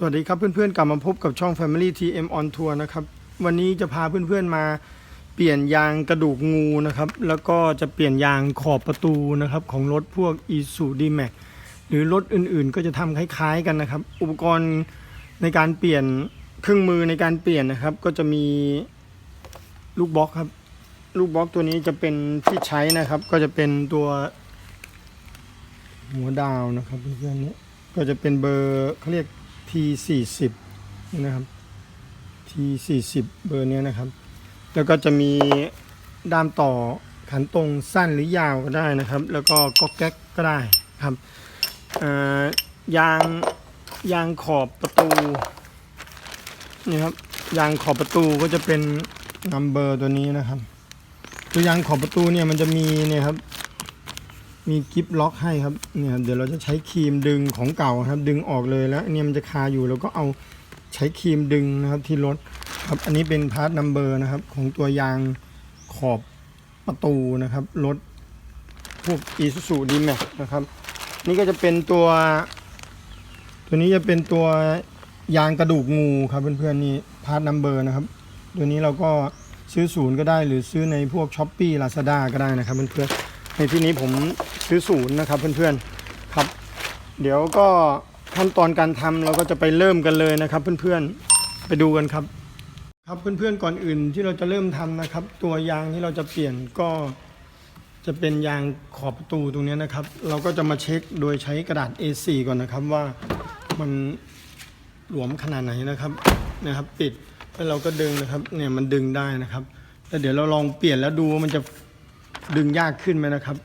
สวัสดีครับเพื่อนๆกลับมาพบกับช่อง Family TM on Tour นะครับ วันนี้จะพาเพื่อนๆมาเปลี่ยนยางกระดูกงูนะครับ แล้วก็จะเปลี่ยนยางขอบประตูนะครับ ของรถพวก i s u d m a x หรือรถอื่นๆ ก็จะทำคล้ายๆกันนะครับ อุปกรณ์ในการเปลี่ยนเครื่องมือในการเปลี่ยนนะครับ ก็จะมีลูกบล็อกครับ ลูกบล็อกตัวนี้จะเป็นที่ใช้นะครับ ก็จะเป็นตัวหัวดาวนะครับเพื่อนๆนี่ยก็จะเป็นเบอร์เขาเรียก T 4 0 นี่นะครับ T 4 0 เบอร์เนี้ยนะครับ แล้วก็จะมีด้ามต่อขันตรงสั้นหรือยาวก็ได้นะครับ แล้วก็ก๊อกแก๊กก็ได้ครับยางยางขอบประตูนี่ครับยางขอบประตูก็จะเป็นนัมเบอร์ตัวนี้นะครับ ตัวยางขอบประตูเนี่ยมันจะมีเนี่ยครับ มีกิฟล็อกให้ครับเนี่ยเดี๋ยวเราจะใช้ครีมดึงของเก่าครับ ดึงออกเลยแล้วเนี่ยมันจะคาอยู่แล้วก็เอาใช้ครีมดึงนะครับที่รถครับอันนี้เป็นพาร์ทนัมเบอร์นะครับ ของตัวยางขอบประตูนะครับรถพวก Isuzu D-Max นะครับ นี่ก็จะเป็นตัว ตัวนี้จะเป็นตัวยางกระดูกงูครับเพื่อนๆนี่พาร์ทนัมเบอร์นะครับ ตัวนี้เราก็ซื้อศูนย์ก็ได้หรือซื้อในพวกช้อปปี้ลาซาด้าก็ได้นะครับเพื่อนๆ ในที่นี้ผมซื้อศูนย์นะครับเพื่อนๆครับ เดี๋ยวก็ขั้นตอนการทำเราก็จะไปเริ่มกันเลยนะครับ เพื่อนๆไปดูกันครับ ครับเพื่อนๆก่อนอื่นที่เราจะเริ่มทำนะครับ ตัวยางที่เราจะเปลี่ยนก็จะเป็นยางขอบประตูตรงนี้นะครับ เราก็จะมาเช็คโดยใช้กระดาษ A4 ก่อนนะครับว่ามันหลวมขนาดไหนนะครับนะครับ ปิดแล้วเราก็ดึงนะครับเนี่ยมันดึงได้นะครับแล้วเดี๋ยวเราลองเปลี่ยนแล้วดูว่ามันจะ ดึงยากขึ้นไหมนะครับ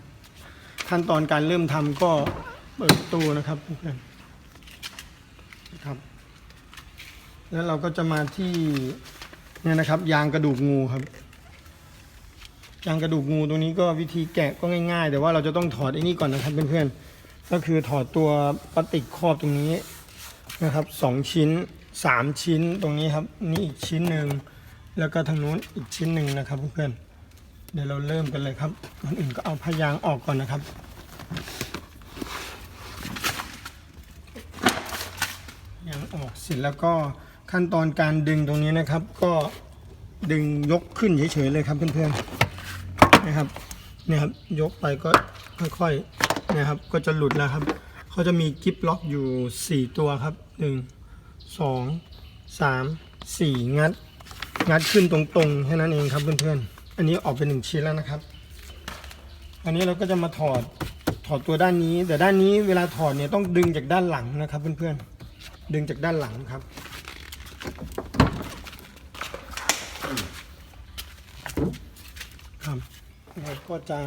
ขั้นตอนการเริ่มทำก็เปิดตู้นะครับเพื่อนครับ แล้วเราก็จะมาที่เนี่ยนะครับ ยางกระดูกงูครับยางกระดูกงูตรงนี้ก็วิธีแกะก็ง่ายๆ แต่ว่าเราจะต้องถอดไอ้นี่ก่อนนะครับเพื่อนๆก็คือถอดตัวพลาสติกครอบตรงนี้นะครับสองชิ้นสามชิ้นตรงนี้ครับนี่อีกชิ้นหนึ่งแล้วก็ทางนู้นอีกชิ้นหนึ่งนะครับเพื่อนๆ เดี๋ยวเราเริ่มกันเลยครับก่อนอื่นก็เอาพยางออกก่อนนะครับ ยางออกเสร็จแล้วก็ขั้นตอนการดึงตรงนี้นะครับ ก็ดึงยกขึ้นเฉยๆเลยครับเพื่อนๆนะครับเนี่ยครับยกไปก็ค่อยๆนะครับก็จะหลุดแล้วครับเขาจะมีกิฟล็อกอยู่ 4 ตัวครับ 1 2 3 4 งัด งัดขึ้นตรงๆแค่นั้นเองครับเพื่อนๆ อันนี้ออกเป็นหนึ่งชิ้นแล้วนะครับ อันนี้เราก็จะมาถอดถอดตัวด้านนี้ แต่ด้านนี้เวลาถอดเนี่ยต้องดึงจากด้านหลังนะครับเพื่อนๆ ดึงจากด้านหลังครับ ครับเราก็จะ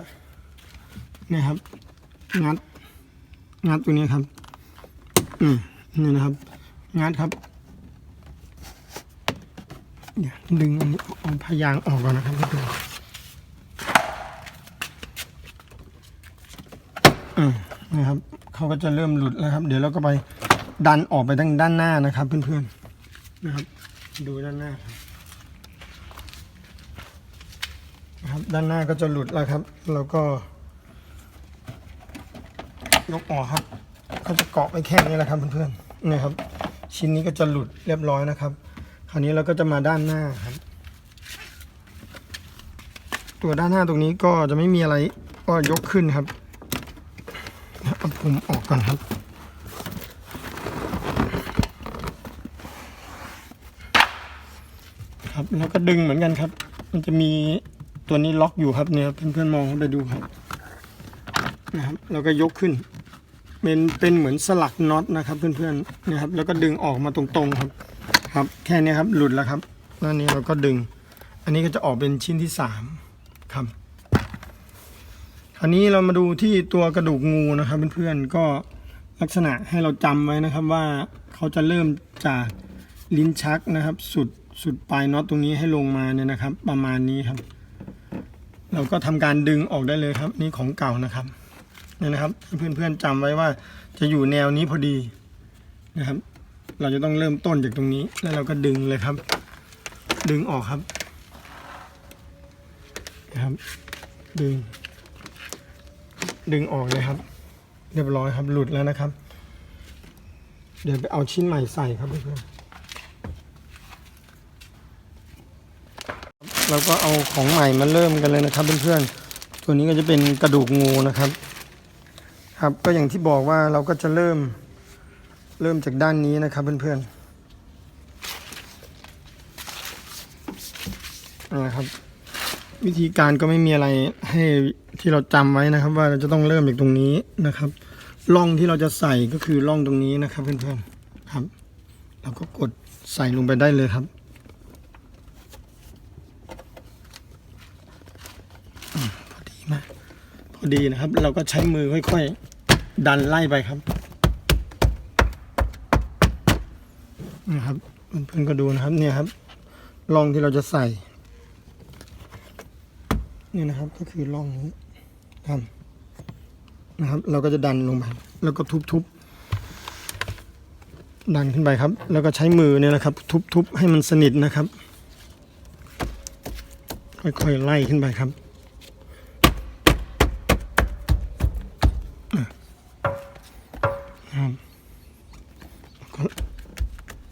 นี่ครับ งัด งัดตัวนี้ครับ อืมนี่นะครับ งัดครับ เดี๋ยวดึงเอาพยางออกก่อนนะครับเพื่อนๆอืมนะครับเขาก็จะเริ่มหลุดแล้วครับ เดี๋ยวเราก็ไปดันออกไปทางด้านหน้านะครับเพื่อนๆนะครับ ดูด้านหน้าครับนะครับด้านหน้าก็จะหลุดแล้วครับเราก็ ยกออกครับ ก็จะเกาะไปแค่นี้แหละครับเพื่อนๆนะครับ ชิ้นนี้ก็จะหลุดเรียบร้อยนะครับาวนี้เราก็จะมาด้านหน้าครับ ตัวด้านหน้าตรงนี้ก็จะไม่มีอะไรก็ยกขึ้นครับเอาผมออกก่อนครับครับแล้วก็ดึงเหมือนกันครับ มันจะมีตัวนี้ล็อกอยู่ครับเนี่ยเพื่อนๆมองไปดูครับนะครับแล้วก็ยกขึ้น เป็นเป็นเหมือนสลักน็อตนะครับ เพื่อนๆนะครับ แล้วก็ดึงออกมาตรงๆครับ ครับแค่นี้ครับหลุดแล้วครับแล้วอันนี้เราก็ดึง อันนี้ก็จะออกเป็นชิ้นที่สามครับคราวนี้เรามาดูที่ตัวกระดูกงูนะครับเพื่อนๆก็ลักษณะให้เราจำไว้นะครับว่าเขาจะเริ่มจากลิ้นชักนะครับ สุดสุดปลายน็อตตรงนี้ให้ลงมาเนี่ยนะครับ ประมาณนี้ครับ เราก็ทำการดึงออกได้เลยครับ นี่ของเก่านะครับเนี่ยนะครับเพื่อนๆจำไว้ว่าจะอยู่แนวนี้พอดีนะครับ เราจะต้องเริ่มต้นจากตรงนี้ แล้วเราก็ดึงเลยครับ ดึงออกครับนะครับ ดึง ดึงออกเลยครับ เรียบร้อยครับหลุดแล้วนะครับ เดี๋ยวไปเอาชิ้นใหม่ใส่ครับเพื่อนเราก็เอาของใหม่มาเริ่มกันเลยนะครับเพื่อนๆตัวนี้ก็จะเป็นกระดูกงูนะครับ ครับก็อย่างที่บอกว่าเราก็จะเริ่ม เริ่มจากด้านนี้นะครับเพื่อนๆนะครับ วิธีการก็ไม่มีอะไรให้ที่เราจำไว้นะครับ ว่าเราจะต้องเริ่มจากตรงนี้นะครับร่องที่เราจะใส่ก็คือร่องตรงนี้นะครับเพื่อนๆครับ เราก็กดใส่ลงไปได้เลยครับพอดีมากพอดีนะครับ เราก็ใช้มือค่อย ๆ ดันไล่ไปครับ นะครับเพื่อนๆก็ดูนะครับเนี่ยครับร่องที่เราจะใส่นี่นะครับก็คือร่องนี้ครับนะครับ เราก็จะดันลงไปแล้วก็ทุบๆดันขึ้นไปครับ แล้วก็ใช้มือเนี่ยนะครับ ทุบๆให้มันสนิทนะครับ ค่อยๆไล่ขึ้นไปครับ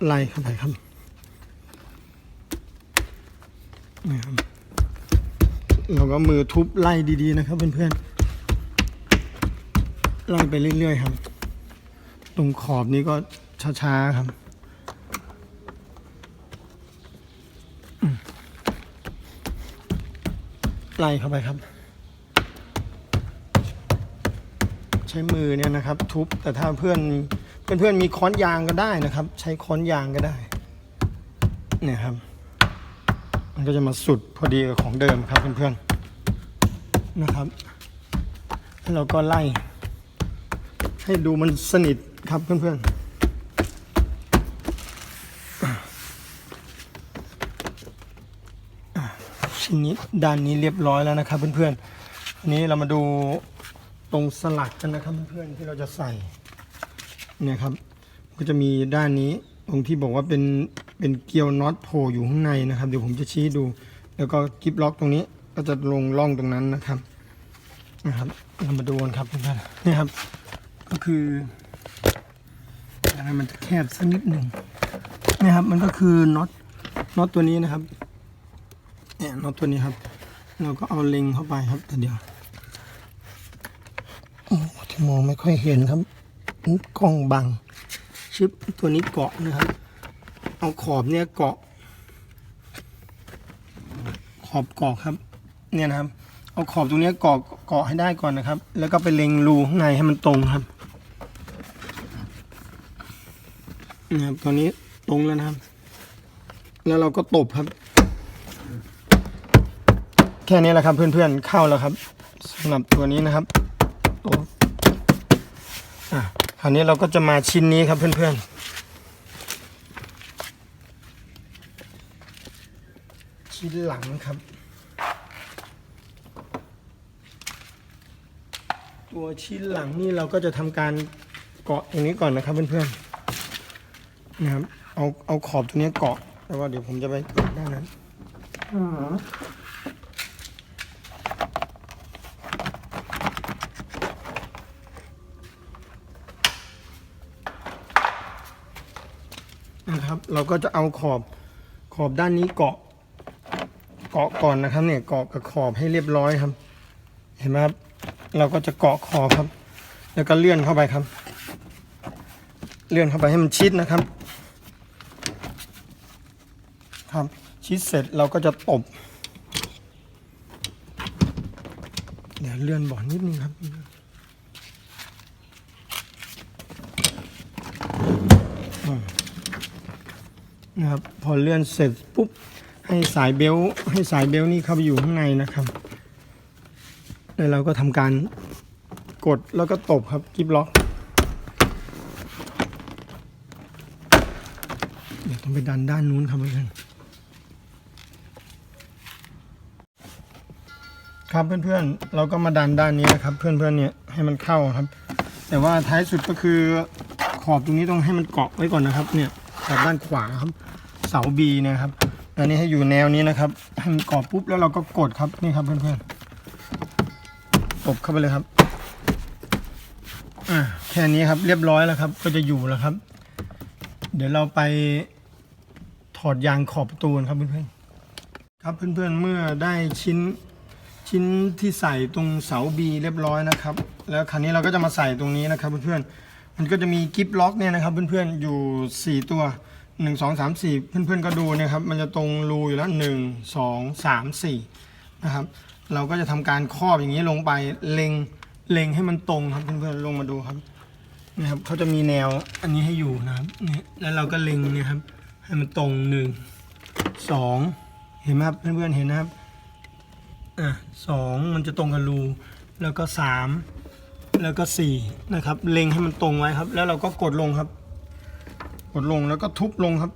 ไล่เข้าไปครับนี่ครับเราก็มือทุบไล่ดีๆนะครับเพื่อนๆ ไล่ไปเรื่อยๆครับ ตรงขอบนี้ก็ช้าๆครับมไล่เข้าไปครับ ใช้มือเนี่ยนะครับ ทุบแต่ถ้าเพื่อน เพื่อนๆมีค้อนยางก็ได้นะครับ ใช้ค้อนยางก็ได้เนี่ยครับ มันก็จะมาสุดพอดีกับของเดิมครับเพื่อนๆนะครับแล้วเราก็ไล่ ให้ดูมันสนิทครับเพื่อนๆชิ้นนี้ด้านนี้เรียบร้อยแล้วนะครับเพื่อนๆอันนี้เรามาดูตรงสลักกันนะครับเพื่อนๆที่เราจะใส่ เนี่ยครับ ก็จะมีด้านนี้ตรงที่บอกว่าเป็นเป็นเกลียวน็อตโผล่อยู่ข้างในนะครับ เดี๋ยวผมจะชี้ดู แล้วก็กิฟล็อกตรงนี้ก็จะลงร่องตรงนั้นนะครับนะครับเรามาดูกันครับเพื่อนนี่ครับ ก็คืออะไรมันจะแคบสักนิดหนึ่งนี่ครับ มันก็คือน็อตน็อตตัวนี้นะครับเนี่ยน็อตตัวนี้ครับ เราก็เอาเล็งเข้าไปครับแต่เดียวโอ้ที่มองไม่ค่อยเห็นครับ กล้องบัง ชิปตัวนี้เกาะนะครับ เอาขอบเนี่ยเกาะ ขอบเกาะครับ เนี่ยนะครับ เอาขอบตรงนี้เกาะเกาะให้ได้ก่อนนะครับ แล้วก็ไปเล็งรูข้างในให้มันตรงครับนะครับตอนนี้ตรงแล้วนะครับ แล้วเราก็ตบครับ แค่นี้แหละครับเพื่อนๆเข้าแล้วครับสำหรับตัวนี้นะครับตบ ราวนี้เราก็จะมาชิ้นนี้ครับเพื่อนๆ ชิ้นหลังครับ ตัวชิ้นหลังนี่เราก็จะทำการเกาะตรงนี้ก่อนนะครับเพื่อนๆนะครับเอาเอาขอบตรงนี้เกาะแต่ว่าเดี๋ยวผมจะไปเกาะด้านนั้น นะครับ เราก็จะเอาขอบขอบด้านนี้เกาะ เกาะก่อนนะครับ เนี่ยเกาะกับขอบให้เรียบร้อยครับ เห็นไหมครับ เราก็จะเกาะคอบครับ แล้วก็เลื่อนเข้าไปครับ เลื่อนเข้าไปให้มันชิดนะครับ ครับ ชิดเสร็จเราก็จะตบ เดี๋ยวเลื่อนบ่อนิดนึงครับ นะครับ พอเลื่อนเสร็จปุ๊บให้สายเบลต์ให้สายเบลต์นี่เข้าไปอยู่ข้างในนะครับ แล้วเราก็ทำการกดแล้วก็ตบครับกิฟล็อกเดี๋ยวต้องไปดันด้านนู้นครับเพื่อนครับเพื่อนๆ เราก็มาดันด้านนี้นะครับ เพื่อนๆเนี่ยให้มันเข้าครับ แต่ว่าท้ายสุดก็คือขอบตรงนี้ต้องให้มันเกาะไว้ก่อนนะครับ เนี่ยขอบด้านขวาครับ สาบีนะครับอันนี้ให้อยู่แนวนี้นะครับให้มันเกาะปุ๊บแล้วเราก็กดครับนี่ครับเพื่อนๆตบเข้าไปเลยครับอ่าแค่นี้ครับเรียบร้อยแล้วครับ ก็จะอยู่แล้วครับ เดี๋ยวเราไปถอดยางขอบประตูนครับเพื่อนๆครับเพื่อนๆเมื่อได้ชิ้นชิ้นที่ใส่ตรงเสาบีเรียบร้อยนะครับ แล้วคราวนี้เราก็จะมาใส่ตรงนี้นะครับเพื่อนๆมันก็จะมีกิฟล็อกเนี่ยนะครับเพื่อนๆอยู่ 4 ตัว 1 2 3 4เพื่อนๆก็ดูนะครับ มันจะตรงรูอยู่แล้ว1 2 3 4นะครับ เราก็จะทำการครอบอย่างนี้ลงไปเล็งเล็งให้มันตรงครับเพื่อนๆลงมาดูครับนะครับเขาจะมีแนวอันนี้ให้อยู่นะครับนี่แล้วเราก็เล็งนี่ยครับ ให้มันตรงหนึ่งสองเห็นไหมครับเพื่อนๆเห็นนะครับอะสองมันจะตรงกับรูแล้วก็สามแล้วก็สี่นะครับ เล็งให้มันตรงไว้ครับ แล้วเราก็กดลงครับ กดลงแล้วก็ทุบลงครับ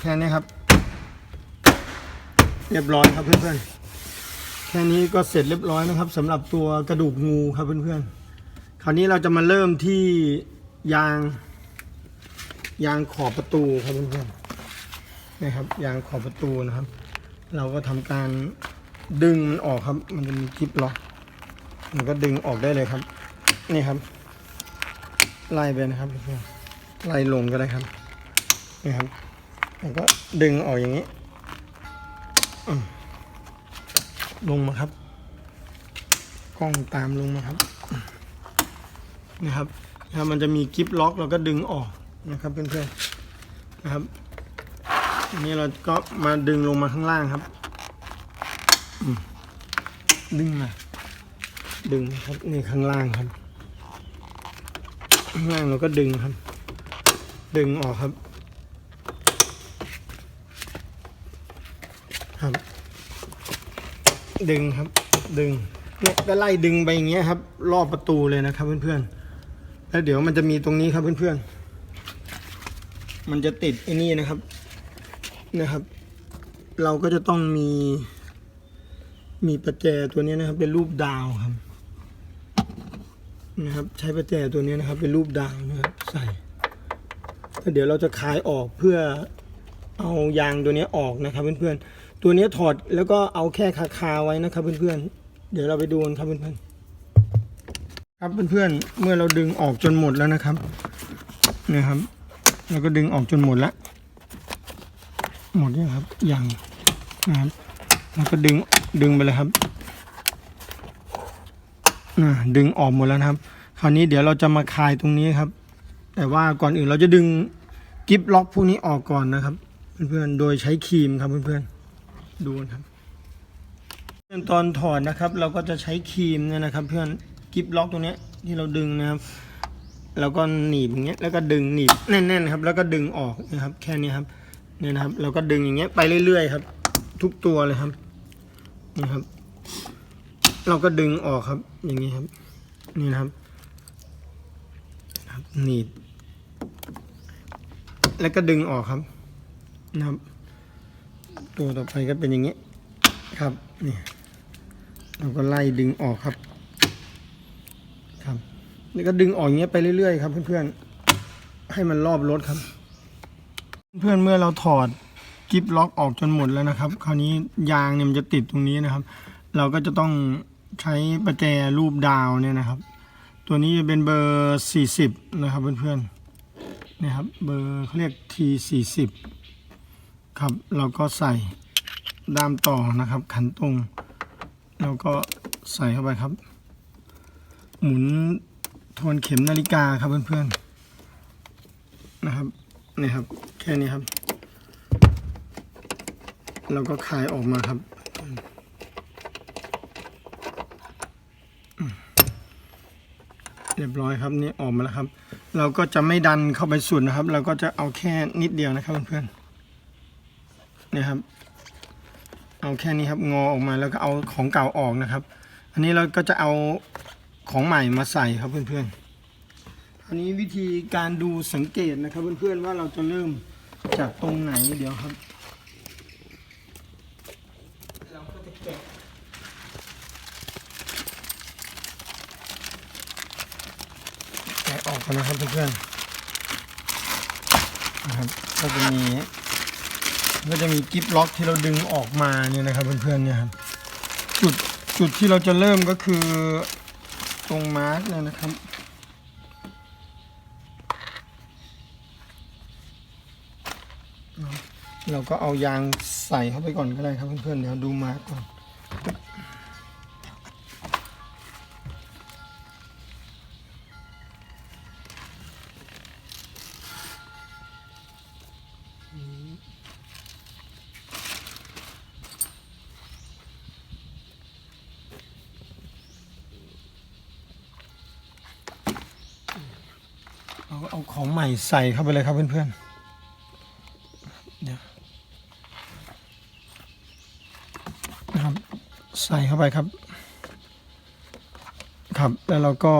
แค่นี้ครับ เรียบร้อยครับเพื่อนๆ แค่นี้ก็เสร็จเรียบร้อยนะครับสำหรับตัวกระดูกงูครับเพื่อนๆ คราวนี้เราจะมาเริ่มที่ยาง ยางขอบประตูครับเพื่อนๆนะครับ ยางขอบประตูนะครับ เราก็ทำการดึงมันออกครับ มันจะมีคลิปล็อกมันก็ดึงออกได้เลยครับ นี่ครับ ไล่ไปนะครับเพื่อนๆไล่ลงก็ได้ครับ นี่ครับแล้วก็ดึงออกอย่างนี้ ลงมาครับ กล้องตามลงมาครับ นะครับนะครับมันจะมีกิฟล็อกเราก็ดึงออกนะครับเพื่อนๆนะครับอันนี้เราก็มาดึงลงมาข้างล่างครับดึงมาดึงครับนี่ข้างล่างครับ ข้างล่างเราก็ดึงครับ ดึงออกครับ ดึงครับ ดึงเนี่ยก็ไล่ดึงไปอย่างเงี้ยครับ รอบประตูเลยนะครับเพื่อนๆแล้วเดี๋ยวมันจะมีตรงนี้ครับเพื่อนๆมันจะติดไอ้นี่นะครับนะครับ เราก็จะต้องมี มีประแจตัวนี้นะครับ เป็นรูปดาวครับนะครับ ใช้ประแจตัวนี้นะครับ เป็นรูปดาวนะครับใส่แล้วเดี๋ยวเราจะคลายออกเพื่อเอายางตัวนี้ออกนะครับเพื่อนๆ ตัวนี้ถอดแล้วก็เอาแค่คาคาไว้นะครับเพื่อนๆ เดี๋ยวเราไปดูกันครับเพื่อนๆ ครับเพื่อนๆ เมื่อเราดึงออกจนหมดแล้วนะครับนะครับเราก็ดึงออกจนหมดแล้วหมดยังครับ ยังนะครับ แล้วก็ดึงดึงไปเลยครับอ่าดึงออกหมดแล้วนะครับ คราวนี้เดี๋ยวเราจะมาคลายตรงนี้ครับ แต่ว่าก่อนอื่นเราจะดึงกิฟล็อกพวกนี้ออกก่อนนะครับ เพื่อนๆ โดยใช้ครีมครับเพื่อนๆ ดูนะครับตอนถอดนะครับ เราก็จะใช้ครีมเนี่ยนะครับ เพื่อนกิฟล็อกตรงเนี้ยที่เราดึงนะครับแล้วก็หนีบอย่างเงี้ยแล้วก็ดึงหนีบแน่นๆครับ แล้วก็ดึงออกนะครับ แค่นี้ครับเนี่ยนะครับ เราก็ดึงอย่างเงี้ยไปเรื่อยๆครับ ทุกตัวเลยครับนี่ครับ เราก็ดึงออกครับ อย่างนี้ครับ นี่นะครับครับหนีบ แล้วก็ดึงออกครับนะครับ ตัวต่อไปก็เป็นอย่างนี้ครับนี่เราก็ไล่ดึงออกครับ ครับแล้วก็ดึงออกอย่างเงี้ยไปเรื่อยๆครับเพื่อนๆให้มันรอบรถครับ เพื่อนเมื่อเราถอดกิฟล็อกออกจนหมดแล้วนะครับ คราวนี้ยางเนี่ยมันจะติดตรงนี้นะครับ เราก็จะต้องใช้ประแจรูปดาวเนี่ยนะครับ ตัวนี้จะเป็นเบอร์ 40 นะครับเพื่อนๆนี่ครับเบอร์เขาเรียก T 40 ครับเราก็ใส่ด้ามต่อนะครับ ขันตรงแล้วก็ใส่เข้าไปครับ หมุนทวนเข็มนาฬิกาครับเพื่อนๆนะครับนี่ครับ แค่นี้ครับ เราก็คลายออกมาครับ เรียบร้อยครับนี่ออกมาแล้วครับ เราก็จะไม่ดันเข้าไปสุดนะครับ เราก็จะเอาแค่นิดเดียวนะครับเพื่อนๆ นี่ครับ เอาแค่นี้ครับงอออกมาแล้วก็เอาของเก่าออกนะครับ อันนี้เราก็จะเอาของใหม่มาใส่ครับเพื่อนๆอันนี้วิธีการดูสังเกตนะครับเพื่อนๆว่าเราจะเริ่มจากตรงไหนเดี๋ยวครับเราก็จะแกะแกะออกกันนะครับเพื่อนๆนะครับก็จะมี ก็จะมีกิฟล็อกที่เราดึงออกมาเนี่ยนะครับเพื่อนๆเนี่ยครับจุดจุดที่เราจะเริ่มก็คือตรงมาร์กเนี่ยนะครับเราก็เอายางใส่เข้าไปก่อนก็ได้ครับเพื่อนๆเดี๋ยวดูมาร์กก่อนเอา เอาของใหม่ใส่เข้าไปเลยครับเพื่อนๆเดี๋ยวนะครับใส่เข้าไปครับ ครับแล้วเราก็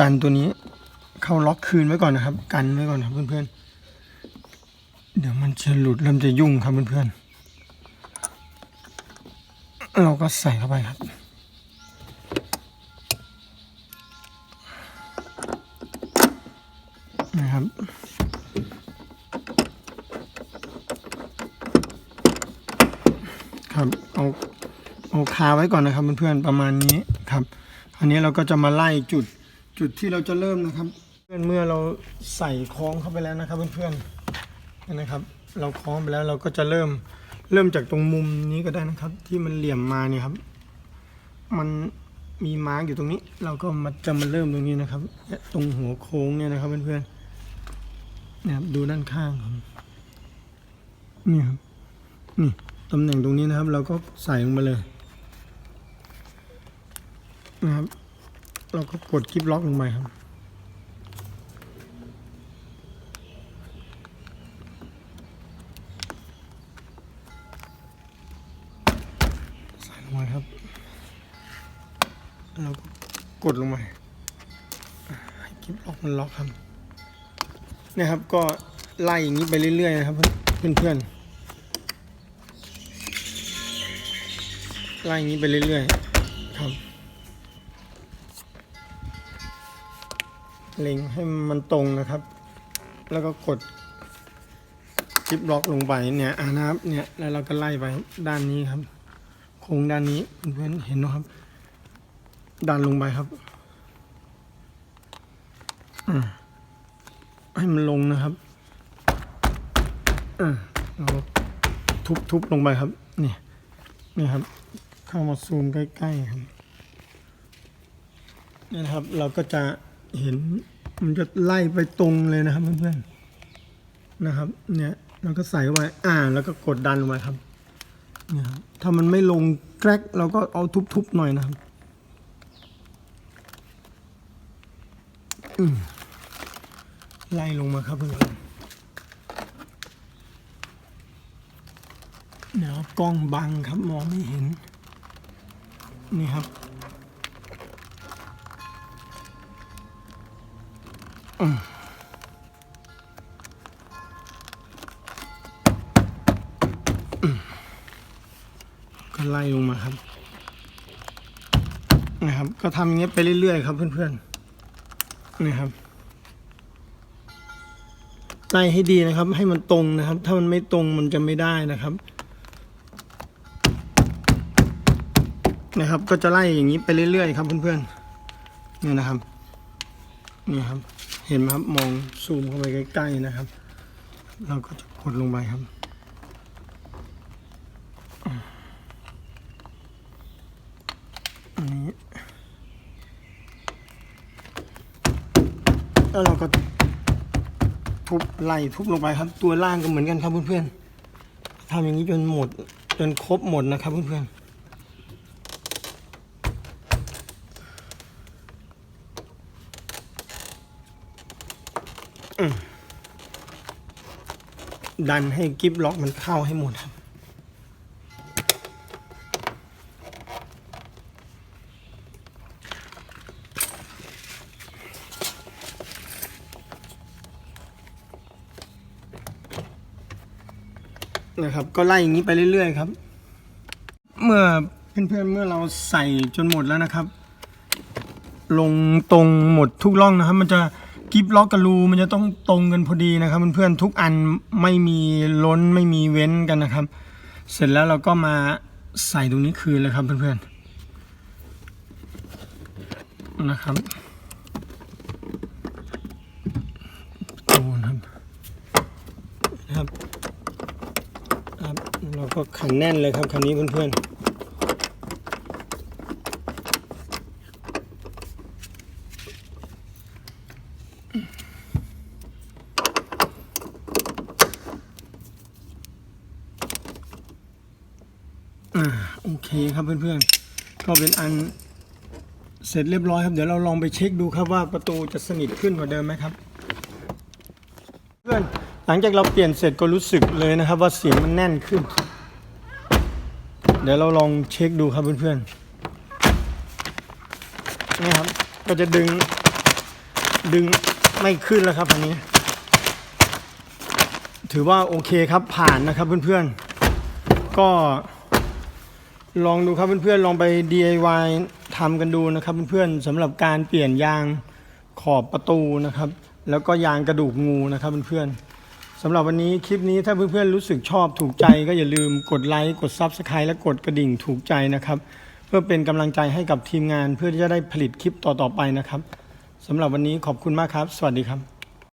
ดันตัวนี้เข้าล็อกคืนไว้ก่อนนะครับ กันไว้ก่อนครับเพื่อนๆเดี๋ยวมันจะหลุดเริ่มจะยุ่งครับเพื่อนๆเราก็ใส่เข้าไปครับ นะครับ ครับเอาเอาคาไว้ก่อนนะครับเพื่อนๆประมาณนี้ครับ อันนี้เราก็จะมาไล่จุดจุดที่เราจะเริ่มนะครับ เพื่อนเมื่อเราใส่คล้องเข้าไปแล้วนะครับเพื่อนๆนะครับ เราคล้องไปแล้วเราก็จะเริ่มเริ่มจากตรงมุมนี้ก็ได้นะครับ ที่มันเหลี่ยมมาเนี่ยครับ มันมีมาร์กอยู่ตรงนี้ เราก็มาจะมาเริ่มตรงนี้นะครับ ตรงหัวโค้งเนี่ยนะครับเพื่อนๆ นี่ยครับดูด้านข้างครับนี่ครับนี่ตำแหน่งตรงนี้นะครับ เราก็ใส่ลงมาเลยนะครับ เราก็กดคลิปล็อกลงไปครับใส่ลงไปครับ เราก็กดลงมาให้คลิปล็อกมันล็อกครับ นี่ยครับ ก็ไล่อย่างนี้ไปเรื่อยๆนะครับ เพื่อนๆไล่อย่างนี้ไปเรื่อยๆครับเล็งให้มันตรงนะครับ แล้วก็กดคลิปล็อกลงไปเนี่ยอ่านะครับเนี่ยแล้วเราก็ไล่ไปด้านนี้ครับ โค้งด้านนี้เพื่อนๆเห็นนะครับ ดันลงไปครับ อืม ให้มันลงนะครับอ่าเราทุบทุบลงไปครับ นี่นี่ครับ เข้ามาซูมใกล้ๆครับนี่นะครับ เราก็จะเห็นมันจะไล่ไปตรงเลยนะครับเพื่อนๆนะครับ เนี่ยเราก็ใส่เข้อ่า แล้วก็กดดันลงไปครับเนี่ยครับถ้ามันไม่ลงแกรกเราก็เอาทุบๆหน่อยนะครับ อืม ไล่ลงมาครับเพื่อนๆเดี๋ยวกล้องบังครับมองไม่เห็น นี่ครับก็ไล่ลงมาครับ นะครับ ก็ทำอย่างเงี้ยไปเรื่อยๆครับเพื่อนๆนี่ครับ ไล่ให้ดีนะครับ ให้มันตรงนะครับ ถ้ามันไม่ตรงมันจะไม่ได้นะครับ นะครับ ก็จะไล่อย่างนี้ไปเรื่อยๆครับเพื่อนๆเนี่ยนะครับนี่ครับ เห็นไหมครับมองซูมเข้าไปใกล้ๆนะครับ เราก็จะกดลงไปครับอันนี้แล้วเราก็ ทุบไล่ทุบลงไปครับ ตัวล่างก็เหมือนกันครับเพื่อนๆทำอย่างนี้จนหมดจนครบหมดนะครับเพื่อนๆดันให้กิฟล็อกมันเข้าให้หมดครับ ครับ ก็ไล่อย่างนี้ไปเรื่อยๆครับ เมื่อเพื่อนๆเมื่อเราใส่จนหมดแล้วนะครับ ลงตรงหมดทุกร่องนะครับ มันจะกิฟล็อกกับรูมันจะต้องตรงกันพอดีนะครับเพื่อนๆทุกอันไม่มีล้นไม่มีเว้นกันนะครับ เสร็จแล้วเราก็มาใส่ตรงนี้คืนเลยครับเพื่อนๆนะครับโอ้นะครับนะครับ เรา ก็ขันแน่นเลยครับคันนี้เพื่อนๆอ่าโอเคครับเพื่อนๆ ก็เป็นอันเสร็จเรียบร้อยครับ เดี๋ยวเราลองไปเช็คดูครับว่าประตูจะสนิทขึ้นกว่าเดิมไหมครับ เพื่อนหลังจากเราเปลี่ยนเสร็จก็รู้สึกเลยนะครับ ว่าเสียงมันแน่นขึ้น เดี๋ยวเราลองเช็คดูครับเพื่อนๆนี่ครับก็จะดึง ดึงไม่ขึ้นแล้วครับอันนี้ ถือว่าโอเคครับผ่านนะครับเพื่อนๆ ก็ลองดูครับเพื่อนๆลองไป DIY ทำกันดูนะครับเพื่อนๆสำหรับการเปลี่ยนยางขอบประตูนะครับ แล้วก็ยางกระดูกงูนะครับเพื่อนๆำหรับวันนี้คลิปนี้ถ้าเพื่อนๆรู้สึกชอบถูกใจก็อย่าลืมกดไลค์กด s u b สไครต์และกดกระดิ่งถูกใจนะครับ เพื่อเป็นกำลังใจให้กับทีมงานเพื่อที่จะได้ผลิตคลิปต่อๆไปนะครับสำหรับวันนี้ขอบคุณมากครับ สวัสดีครับ